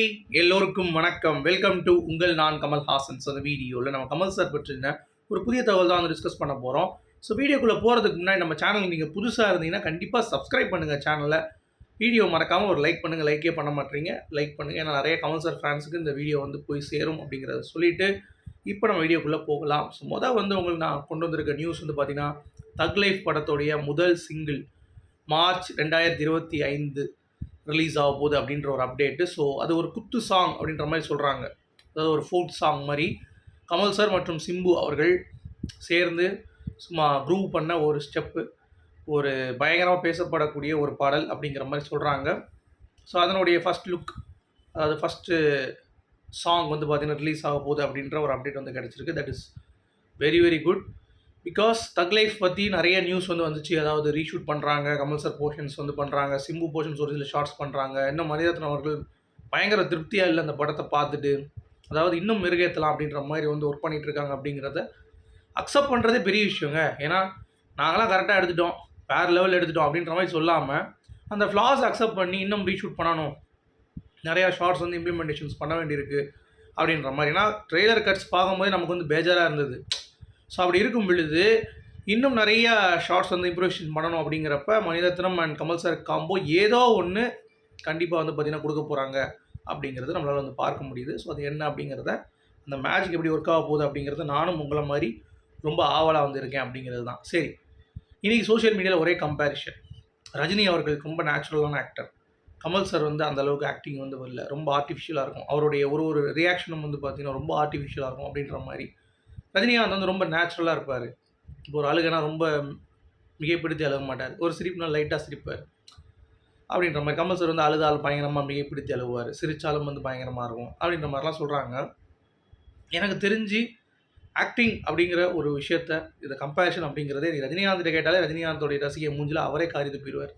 Hi எல்லோருக்கும் வணக்கம். Welcome to உங்கள் நான் கமல் ஹாசன் ஸோ அந்த வீடியோவில் நம்ம கமல் சார் பற்றின ஒரு புதிய தகவல் தான் வந்து டிஸ்கஸ் பண்ண போகிறோம் ஸோ வீடியோக்குள்ளே போகிறதுக்கு முன்னாடி நம்ம சேனல் நீங்கள் புதுசாக இருந்தீங்கன்னா கண்டிப்பாக சப்ஸ்கிரைப் பண்ணுங்கள் சேனலை வீடியோ மறக்காமல் ஒரு லைக் பண்ணுங்கள் லைக்கே பண்ண மாட்டீங்க. லைக் பண்ணுங்கள் ஏன்னா நிறைய கமல் சார் ஃபேன்ஸுக்கு இந்த வீடியோ வந்து போய் சேரும் அப்படிங்கிறத சொல்லிவிட்டு இப்போ நம்ம வீடியோக்குள்ளே போகலாம். ஸோ மொதல் வந்து உங்களுக்கு நான் கொண்டு வந்திருக்க நியூஸ் வந்து பார்த்தீங்கன்னா தக் லைஃப் படத்தோடைய முதல் சிங்கிள் மார்ச் ரெண்டாயிரத்தி இருபத்தி ஐந்து. ரிலீஸ் ஆக போகுது அப்படின்ற ஒரு அப்டேட்டு ஸோ அது ஒரு குத்து சாங் அப்படின்ற மாதிரி சொல்கிறாங்க அதாவது ஒரு ஃபோக் சாங் மாதிரி. கமல் சார் மற்றும் சிம்பு அவர்கள் சேர்ந்து சும்மா க்ரூவ் பண்ண ஒரு ஸ்டெப்பு ஒரு பயங்கரமாக பேசப்படக்கூடிய ஒரு பாடல் அப்படிங்கிற மாதிரி சொல்கிறாங்க ஸோ அதனுடைய ஃபஸ்ட் லுக் அதாவது ஃபஸ்ட்டு சாங் வந்து பார்த்திங்கன்னா ரிலீஸ் ஆக போகுது அப்படின்ற ஒரு அப்டேட் வந்து கிடச்சிருக்கு. That is very very good because Thug Life பற்றி நிறைய நியூஸ் வந்து வந்துச்சு. அதாவது ரீஷூட் பண்ணுறாங்க கமல் சார் போர்ஷன்ஸ் வந்து பண்ணுறாங்க சிம்பு போர்ஷன்ஸ் ஒரு சில ஷார்ட்ஸ் பண்ணுறாங்க இன்னும் மணிரத்னம் அவர்கள் பயங்கர திருப்தியாக இல்லை அந்த படத்தை பார்த்துட்டு. அதாவது இன்னும் மெருகேற்றலாம் அப்படின்ற மாதிரி வந்து ஒர்க் பண்ணிகிட்டு இருக்காங்க அப்படிங்கிறத அக்செப்ட் பண்ணுறதே பெரிய விஷயங்க. ஏன்னா நாங்களாம் கரெக்டாக எடுத்துட்டோம். வேறு லெவல் எடுத்துட்டோம் அப்படின்ற மாதிரி சொல்லாமல் அந்த ஃப்ளாஸ் அக்செப்ட் பண்ணி இன்னும் ரீஷூட் பண்ணணும். நிறையா ஷார்ட்ஸ் வந்து இம்ப்ளிமெண்டேஷன்ஸ் பண்ண வேண்டியிருக்கு அப்படின்ற மாதிரி. ஏன்னா ட்ரெய்லர் கட்ஸ் பார்க்கும்போது நமக்கு வந்து பேஜாராக இருந்தது. ஸோ அப்படி இருக்கும் பொழுது இன்னும் நிறைய ஷார்ட்ஸ் வந்து இம்ப்ரூவேஷன் பண்ணணும் அப்படிங்கிறப்ப Mani Ratnam and Kamal sir combo ஏதோ ஒன்று கண்டிப்பாக வந்து பார்த்திங்கன்னா கொடுக்க போகிறாங்க அப்படிங்கிறது நம்மளால் வந்து பார்க்க முடியுது. ஸோ அது என்ன அப்படிங்கிறத அந்த மேஜிக் எப்படி ஒர்க் ஆக போகுது அப்படிங்கிறத நானும் உங்களை மாதிரி ரொம்ப ஆவலாக வந்து இருக்கேன் அப்படிங்கிறது தான். சரி இன்றைக்கி சோஷியல் மீடியாவில் ஒரே கம்பேரிஷன் ரஜினி அவர்கள் ரொம்ப நேச்சுரலான ஆக்டர் கமல் சார் வந்து அந்த அளவுக்கு ஆக்டிங் வந்து வரல. ரொம்ப ஆர்டிஃபிஷியலாக இருக்கும். அவருடைய ஒரு ஒரு ரியாக்ஷனும் வந்து பார்த்திங்கன்னா ரொம்ப ஆர்டிஃபிஷியலாக இருக்கும் அப்படின்ற மாதிரி ரஜினிகாந்த் வந்து ரொம்ப நேச்சுரலாக இருப்பார். இப்போ ஒரு அழுகனா ரொம்ப மிகைப்படுத்தி அழுக மாட்டார். ஒரு சிரிப்புனா லைட்டாக சிரிப்பார். அப்படின்ற மாதிரி கமல் சார் வந்து அழுதால் பயங்கரமாக மிகைப்படுத்தி அழுவார். சிரித்தாலும் வந்து பயங்கரமாக இருக்கும். அப்படின்ற மாதிரிலாம் சொல்கிறாங்க எனக்கு தெரிஞ்சு ஆக்டிங் அப்படிங்கிற ஒரு விஷயத்த இந்த கம்பேரிஷன் அப்படிங்கிறதே நீ ரஜினிகாந்த் கேட்டாலே ரஜினிகாந்தோடைய ரசிகை மூஞ்சில் அவரே காரி போயிடுவார்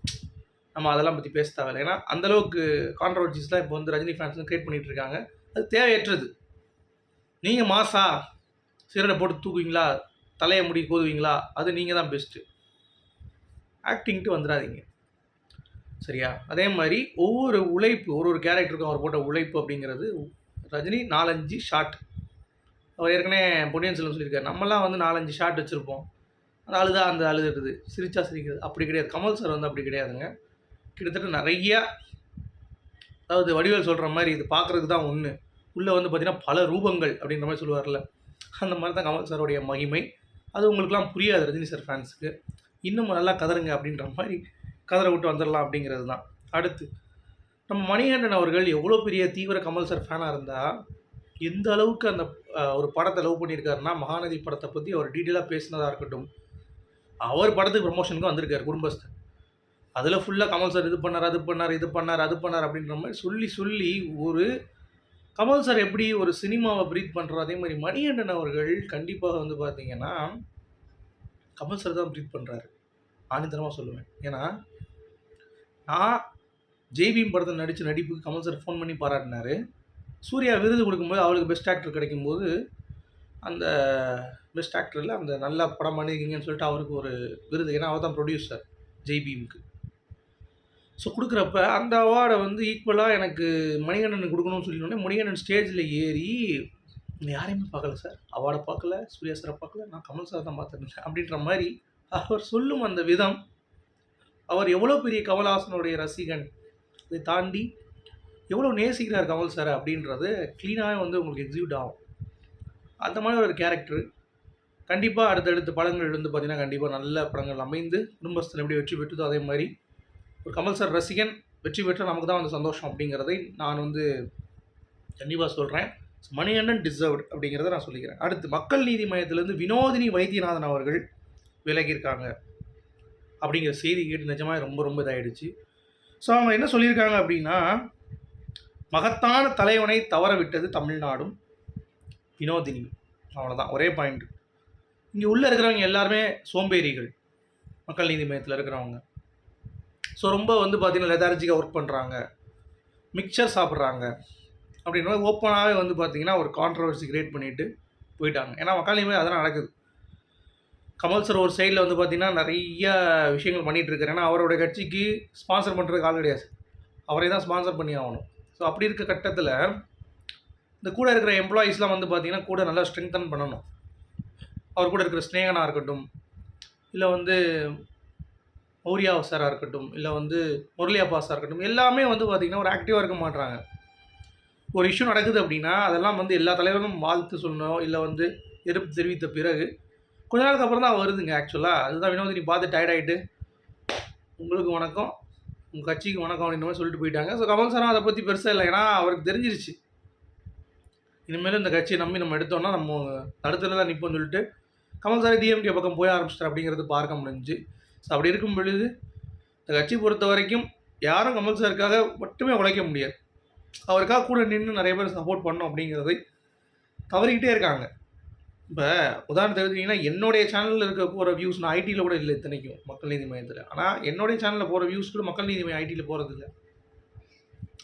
நம்ம அதெல்லாம் பற்றி பேச தேவையில்லை. ஏன்னா அந்தளவுக்கு கான்ட்ரவர்சிஸ்லாம் இப்போ வந்து ரஜினி ஃபேன்ஸ் கிரியேட் பண்ணிகிட்டு இருக்காங்க. அது தேவையற்றது. நீங்கள் மாசா சிறனை போட்டு தூக்குவீங்களா? தலையை முடி கோதுவீங்களா அது நீங்கள் தான் பெஸ்ட்டு ஆக்டிங்ட்டு வந்துடாதீங்க சரியா? அதே மாதிரி ஒவ்வொரு உழைப்பு ஒரு ஒரு கேரக்டருக்கும் அவர் போட்ட உழைப்பு அப்படிங்கிறது ரஜினி நாலஞ்சு ஷாட் அவர் ஏற்கனவே பொன்னியின் செல்வன் சொல்லியிருக்காரு. நம்மலாம் வந்து நாலஞ்சு ஷாட் வச்சுருப்போம். அந்த அழுதா அந்த அழுதுறது சிரிச்சா சிரிக்கிறது. அப்படி கிடையாது. கமல் சார் வந்து அப்படி கிடையாதுங்க. கிட்டத்தட்ட நிறையா அதாவது வடிவேல் சொல்கிற மாதிரி இது பார்க்குறதுக்கு தான் ஒன்று உள்ளே வந்து பார்த்திங்கன்னா பல ரூபங்கள் அப்படின்ற மாதிரி சொல்லுவார்ல. அந்த மாதிரி தான் கமல் சாருடைய மகிமை. அது உங்களுக்குலாம் புரியாது ரஜினி சார் ஃபேன்ஸுக்கு இன்னும் நல்லா கதருங்க அப்படின்ற மாதிரி கதரை விட்டு வந்துடலாம் அப்படிங்கிறது தான். அடுத்து நம்ம மணிகண்டன் அவர்கள் எவ்வளோ பெரிய தீவிர கமல் சார் ஃபேனாக இருந்தால் எந்த அளவுக்கு அந்த ஒரு படத்தை லவ் பண்ணியிருக்காருன்னா மகாநதி படத்தை பற்றி அவர் டீட்டெயிலாக பேசினதாக இருக்கட்டும். அவர் படத்துக்கு ப்ரமோஷனுக்கு வந்திருக்கார் குடும்பஸ்தன் அதில் ஃபுல்லாக கமல் சார் இது பண்ணார் அது பண்ணார் இது பண்ணார் அது பண்ணார் அப்படின்ற மாதிரி சொல்லி சொல்லி ஒரு கமல் சார் எப்படி ஒரு சினிமாவை ப்ரீத் பண்ணுறோம் அதே மாதிரி மணிகண்டன் அவர்கள் கண்டிப்பாக வந்து பார்த்தீங்கன்னா கமல் சார் தான் ப்ரீத் பண்ணுறாரு ஆணித்தனமாக சொல்லுவேன். ஏன்னா நான் ஜெய்பீம் படத்தில் நடித்த நடிப்புக்கு கமல் சார் ஃபோன் பண்ணி பாராட்டினார். சூர்யா விருது கொடுக்கும்போது அவளுக்கு பெஸ்ட் ஆக்டர் கிடைக்கும்போது அந்த பெஸ்ட் ஆக்டரில் அந்த நல்ல படம் பண்ணியிருக்கீங்கன்னு சொல்லிட்டு அவருக்கு ஒரு விருது. ஏன்னா அவர் தான் ப்ரொடியூசர் ஜெய்பீமுக்கு. ஸோ கொடுக்குறப்ப அந்த அவார்டை வந்து ஈக்குவலாக எனக்கு மணிகண்டனுக்கு கொடுக்கணும்னு சொல்லிட்டோன்னே மணிகண்டன் ஸ்டேஜில் ஏறி யாரையுமே பார்க்கல சார் அவார்டை பார்க்கல சூர்யா சாரை பார்க்கல நான் கமல் சார் தான் பார்த்துருந்தேன். அப்படின்ற மாதிரி அவர் சொல்லும் அந்த விதம் அவர் எவ்வளோ பெரிய கமல்ஹாசனுடைய ரசிகன் இதை தாண்டி எவ்வளோ நேசிக்கிறார் கமல் சார் அப்படின்றது க்ளீனாகவே வந்து உங்களுக்கு எக்ஸிக்யூட் ஆகும். அந்த மாதிரி ஒரு கேரக்டர் கண்டிப்பாக அடுத்தடுத்த படங்கள் வந்து பார்த்திங்கன்னா கண்டிப்பாக நல்ல படங்கள் அமைந்து குடும்பஸ்தன் எப்படி வெற்றி பெற்றதோ அதே மாதிரி ஒரு கமல் சார் ரசிகன் வெற்றி பெற்ற நமக்கு தான் வந்து சந்தோஷம் அப்படிங்கிறதை நான் வந்து கண்டிப்பாக சொல்கிறேன் மணிகண்டன் டிசர்வ்ட் அப்படிங்கிறத நான் சொல்லிக்கிறேன். அடுத்து மக்கள் நீதி மையத்திலேருந்து வினோதினி வைத்தியநாதன் அவர்கள் விலகியிருக்காங்க. அப்படிங்கிற செய்தி கேட்டு நிஜமாக ரொம்ப ரொம்ப இதாகிடுச்சு ஸோ அவங்க என்ன சொல்லியிருக்காங்க அப்படின்னா மகத்தான தலைவனை தவற விட்டது தமிழ்நாடும் வினோதினி. அவ்வளோதான் ஒரே பாயிண்ட் இங்கே உள்ளே இருக்கிறவங்க எல்லாருமே சோம்பேறிகள். மக்கள் நீதி மையத்தில் இருக்கிறவங்க. ஸோ ரொம்ப வந்து பார்த்திங்கன்னா லெதார்ஜிக்காக ஒர்க் பண்ணுறாங்க மிக்சர் சாப்பிட்றாங்க. அப்படின்ற ஓப்பனாகவே வந்து பார்த்திங்கன்னா ஒரு கான்ட்ரவர்சி கிரியேட் பண்ணிவிட்டு போயிட்டாங்க. ஏன்னா மக்காலையுமே அதெல்லாம் நடக்குது. கமல் சார் ஒரு சைடில் வந்து பார்த்திங்கன்னா நிறைய விஷயங்கள் பண்ணிகிட்டு இருக்காரு. ஏன்னா அவரோட கட்சிக்கு ஸ்பான்சர் பண்ணுறதுக்கு ஆள் கிடையாது. அவரே தான் ஸ்பான்சர் பண்ணி ஆகணும். ஸோ அப்படி இருக்க கட்டத்தில் இந்த கூட இருக்கிற எம்ப்ளாயீஸ்லாம் வந்து பார்த்திங்கன்னா கூட நல்லா ஸ்ட்ரெங்தன் பண்ணணும். அவர் கூட இருக்கிற ஸ்னேகனாக இருக்கட்டும் இல்லை வந்து மௌரியா சாராக இருக்கட்டும் இல்லை வந்து முரளி அப்பாஸாக இருக்கட்டும் எல்லாமே வந்து பார்த்திங்கன்னா ஒரு ஆக்டிவாக இருக்க மாட்றாங்க. ஒரு இஷ்யூ நடக்குது அப்படின்னா அதெல்லாம் வந்து எல்லா தலைவரும் வாழ்த்து சொல்லணும் இல்லை வந்து எதிர்ப்பு தெரிவித்த பிறகு கொஞ்ச நாளுக்கு அப்புறம் தான் வருதுங்க ஆக்சுவலாக அதுதான் வினோதினி பார்த்து டயர்ட் ஆகிட்டு உங்களுக்கு வணக்கம் உங்கள் கட்சிக்கு வணக்கம் அப்படின்ற மாதிரி சொல்லிட்டு போயிட்டாங்க. ஸோ கமல் சாரும் அதை பற்றி பெருசாக இல்லை. ஏன்னா அவருக்கு தெரிஞ்சிருச்சு. இனிமேல் இந்த கட்சியை நம்பி நம்ம எடுத்தோம்னா நம்ம தடுத்துல தான் நிற்போம்னு சொல்லிட்டு கமல் சார் டிஎம்கே பக்கம் போய் ஆரம்பிச்சிட்டார் அப்படிங்கிறது பார்க்க முடிஞ்சு. ஸோ அப்படி இருக்கும் பொழுது இந்த கட்சி பொறுத்த வரைக்கும் யாரும் கமல் சாருக்காக மட்டுமே உழைக்க முடியாது. அவருக்காக கூட நின்று நிறைய பேர் சப்போர்ட் பண்ணோம் அப்படிங்கிறதை தவறிக்கிட்டே இருக்காங்க. இப்போ உதாரணத்துக்கு எடுத்துக்கிங்கன்னா என்னுடைய சேனலில் இருக்க போகிற வியூஸ் நான் ஐடியில் கூட இல்லை இத்தனைக்கும் மக்கள் நீதி மையத்தில். ஆனால் என்னுடைய சேனலில் போகிற வியூஸ் கூட மக்கள் நீதி மையம் ஐடியில் போகிறது இல்லை.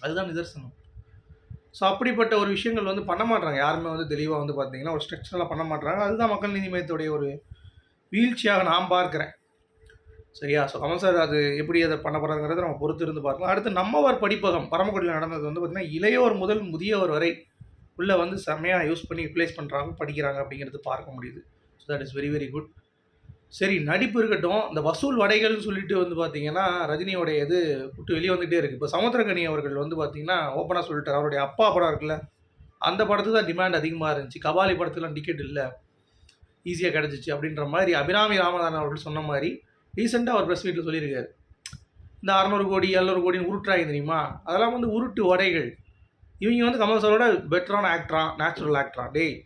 அதுதான் நிதர்சனம். ஸோ அப்படிப்பட்ட ஒரு விஷயங்கள் வந்து பண்ண மாட்றாங்க. யாருமே வந்து தெளிவாக வந்து பார்த்தீங்கன்னா ஒரு ஸ்ட்ரக்சரலாக பண்ண மாட்றாங்க. அதுதான் மக்கள் நீதி மையத்துடைய ஒரு வீழ்ச்சியாக நான் பார்க்குறேன். சரியா? ஸோ கமல் சார் அது எப்படி அதை பண்ண போகிறாங்கிறத நம்ம பொறுத்து இருந்து பார்க்கலாம். அடுத்து நம்மவர் படிப்பகம் பரமக்குடியில் நடந்தது வந்து பார்த்திங்கன்னா இளையோர் முதல் முதியவர் வரை உள்ளே வந்து செம்மையாக யூஸ் பண்ணி யூட்டிலைஸ் பண்ணுறாங்க படிக்கிறாங்க அப்படிங்கிறது பார்க்க முடியுது. So that is very very good சரி நடிப்பு இருக்கட்டும் இந்த வசூல் வடைகள்னு சொல்லிட்டு வந்து பார்த்தீங்கன்னா ரஜினியோடைய இது விட்டு வெளியே வந்துகிட்டே இருக்குது இப்போ சமுத்திரகனி அவர்கள் வந்து பார்த்தீங்கன்னா ஓப்பனாக சொல்லிட்டார். அவருடைய அப்பா படம் இருக்குல்ல அந்த படத்துக்கு தான் டிமாண்ட் அதிகமாக இருந்துச்சு. கபாலி படத்துக்குலாம் டிக்கெட் இல்லை. ஈஸியாக கிடச்சிச்சு அப்படின்ற மாதிரி அபிராமி ராமதான் அவர்கள் சொன்ன மாதிரி ரீசெண்டாக அவர் ப்ரெஸ் மீட்டில் சொல்லியிருக்காரு. இந்த அறநூறு கோடி எழுநூறு கோடின்னு உருட்டுறாங்க தெரியுமா? அதெல்லாம் வந்து உருட்டு வடைகள் இவங்க வந்து கமல் சாரோட பெட்டரான ஆக்டரா நேச்சுரல் ஆக்டரா டேய்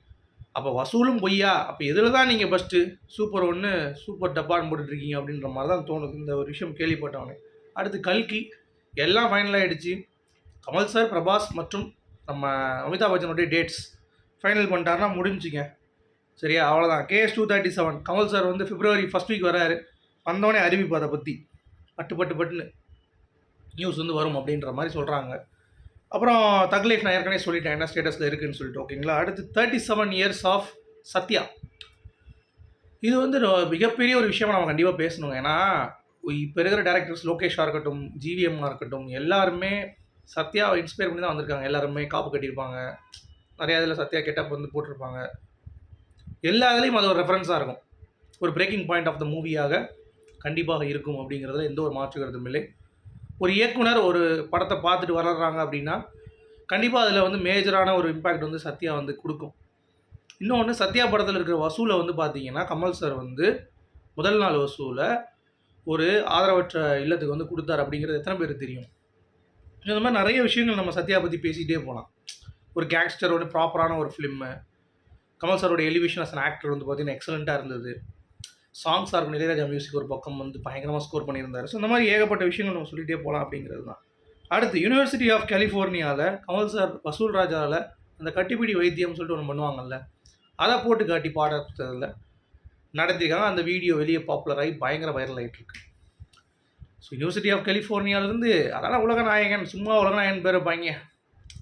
அப்போ வசூலும் பொய்யா? அப்போ எதில் தான் நீங்கள் ஃபஸ்ட்டு சூப்பர் ஒன்று சூப்பர் டப்பான்னு போட்டுட்ருக்கீங்க அப்படின்ற மாதிரி தான் தோணுது. இந்த ஒரு விஷயம் கேள்விப்பட்டவனே. அடுத்து கல்கி. எல்லாம் ஃபைனல் ஆகிடுச்சு கமல் சார் பிரபாஸ் மற்றும் நம்ம அமிதாப் பச்சனுடைய டேட்ஸ் ஃபைனல் பண்ணிட்டாருன்னா முடிஞ்சுங்க. சரியா? அவ்வளோதான் K S two thirty seven Kamal sir வந்து பிப்ரவரி ஃபஸ்ட் வீக் வராரு. வந்தோடனே அறிவிப்பு அதை பற்றி பட்டு பட்டு பட்டுன்னு நியூஸ் வந்து வரும் அப்படின்ற மாதிரி சொல்கிறாங்க அப்புறம் தக்லைஃப் நான் ஏற்கனவே சொல்லிட்டேன் என்ன ஸ்டேட்டஸில் இருக்குதுன்னு சொல்லிட்டு ஓகேங்களா அடுத்து thirty seven years of Sathya. இது வந்து மிகப்பெரிய ஒரு விஷயமா நம்ம கண்டிப்பாக பேசணும் ஏன்னா இப்போ இருக்கிற டேரக்டர்ஸ் லோகேஷாக இருக்கட்டும் ஜிவிஎம்மாக இருக்கட்டும் எல்லாருமே சத்யாவை இன்ஸ்பயர் பண்ணி தான் வந்திருக்காங்க. எல்லாருமே காப்பு கட்டியிருப்பாங்க. நிறையா இதில் சத்யா கெட்டப் வந்து போட்டிருப்பாங்க. எல்லா இதுலேயும் அது ஒரு ரெஃபரன்ஸாக இருக்கும். ஒரு பிரேக்கிங் பாயிண்ட் ஆஃப் த மூவியாக கண்டிப்பாக இருக்கும் அப்படிங்கிறதுல எந்த ஒரு மாற்று கருத்தும் இல்லை. ஒரு இயக்குனர் ஒரு படத்தை பார்த்துட்டு வளர்கிறாங்க அப்படின்னா கண்டிப்பாக அதில் வந்து மேஜரான ஒரு இம்பேக்ட் வந்து சத்யா வந்து கொடுக்கும். இன்னொன்று சத்யா படத்தில் இருக்கிற வசூலை வந்து பார்த்தீங்கன்னா கமல் சார் வந்து முதல் நாள் வசூலை ஒரு ஆதரவற்ற இல்லத்துக்கு வந்து கொடுத்தார் அப்படிங்கிறது எத்தனை பேருக்கு தெரியும்? இந்த மாதிரி நிறைய விஷயங்கள் நம்ம சத்யா பற்றி பேசிகிட்டே போகலாம் ஒரு கேங்ஸ்டரோட ப்ராப்பரான ஒரு ஃபிலிம்மு கமல் சாரோட எலிவேஷன் அஸ் ஆக்டர் வந்து பார்த்திங்கன்னா எக்ஸலண்ட்டாக இருந்தது. சாங்ஸாக இருக்கும். இளையராஜா மியூசிக் ஒரு பக்கம் வந்து பயங்கரமாக ஸ்கோர் பண்ணியிருந்தார். ஸோ இந்த மாதிரி ஏகப்பட்ட விஷயங்கள் நம்ம சொல்லிகிட்டே போகலாம் அப்படிங்கிறது தான். அடுத்து யூனிவர்சிட்டி ஆஃப் கலிஃபோர்னியாவில் கமல் சார் வசூல் ராஜாவில் அந்த கட்டிப்பிடி வைத்தியம்னு சொல்லிட்டு ஒன்று பண்ணுவாங்கல்ல அதை போட்டு காட்டி பாடத்தில் நடத்திருக்காங்க. அந்த வீடியோ வெளியே பாப்புலர் ஆகி பயங்கர வைரல் ஆகிட்டுருக்கு ஸோ யூனிவர்சிட்டி ஆஃப் கலிஃபோர்னியாவிலேருந்து அதெல்லாம் உலக நாயகன் சும்மா உலக நாயகன் பேர் வைப்பாங்க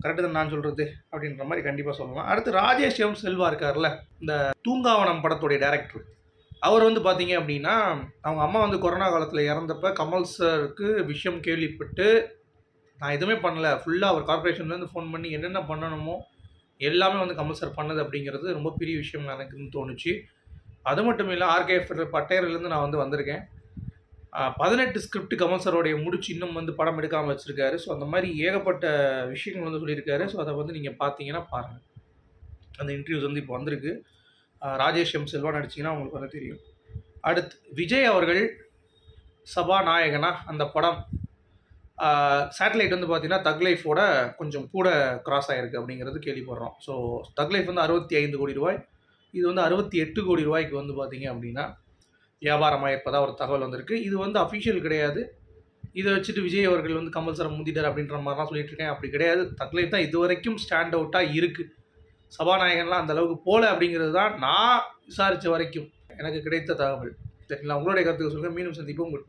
கரெக்டு தான் நான் சொல்கிறது அப்படின்ற மாதிரி கண்டிப்பாக சொல்லலாம். அடுத்து ராஜேஷ் எம் செல்வா இருக்கார்ல இந்த தூங்காவனம் படத்துடைய டேரக்டர் அவர் வந்து பார்த்தீங்க அப்படின்னா அவங்க அம்மா வந்து கொரோனா காலத்தில் இறந்தப்ப கமல் சாருக்கு விஷயம் கேள்விப்பட்டு நான் எதுவுமே பண்ணல. ஃபுல்லாக அவர் கார்பரேஷன்லேருந்து ஃபோன் பண்ணி என்னென்ன பண்ணணுமோ எல்லாமே வந்து கமல் சார் பண்ணது அப்படிங்கிறது ரொம்ப பெரிய விஷயம் எனக்குன்னு தோணுச்சு. அது மட்டும் இல்லை ஆர்கேஎஃப் பட்டையர்லேருந்து நான் வந்து வந்திருக்கேன். பதினெட்டு ஸ்கிரிப்ட் கமல் சாரோடைய முடிச்சு இன்னும் வந்து படம் எடுக்காமல் வச்சுருக்காரு. ஸோ அந்த மாதிரி ஏகப்பட்ட விஷயங்கள் வந்து சொல்லியிருக்காரு. ஸோ அதை வந்து நீங்கள் பார்த்தீங்கன்னா பாருங்கள் அந்த இன்டர்வியூஸ் வந்து இப்போ வந்திருக்கு. ராஜேஷ் எம் செல்வா நடிச்சிங்கன்னா உங்களுக்கு வந்து தெரியும். அடுத்து விஜய் அவர்கள் சபாநாயகனா அந்த படம் சேட்டலைட் வந்து பார்த்தீங்கன்னா தக் லைஃபோட கொஞ்சம் கூட கிராஸ் ஆகிருக்கு அப்படிங்கிறது கேள்விப்படுறோம். ஸோ தக் லைஃப் வந்து அறுபத்தி ஐந்து கோடி ரூபாய். இது வந்து அறுபத்தி எட்டு கோடி ரூபாய்க்கு வந்து பார்த்தீங்க அப்படின்னா வியாபாரமாக இருப்பதாக ஒரு தகவல் வந்திருக்கு. இது வந்து அஃபிஷியல் கிடையாது. இதை வச்சுட்டு விஜய் அவர்கள் வந்து கம்பல்சரம் முந்திட்டார் அப்படின்ற மாதிரிலாம் சொல்லிட்டு இருக்கேன். அப்படி கிடையாது. தக்லைஃப் தான் இது வரைக்கும் ஸ்டாண்ட் அவுட்டாக இருக்குது சபாநாயகன்லாம் அந்த அளவுக்கு போல அப்படிங்கிறது தான் நான் விசாரித்த வரைக்கும் எனக்கு கிடைத்த தகவல். சரிங்களா உங்களுடைய கருத்துக்கு சொல்லுங்கள் மீண்டும் சந்திப்போம். உங்கள்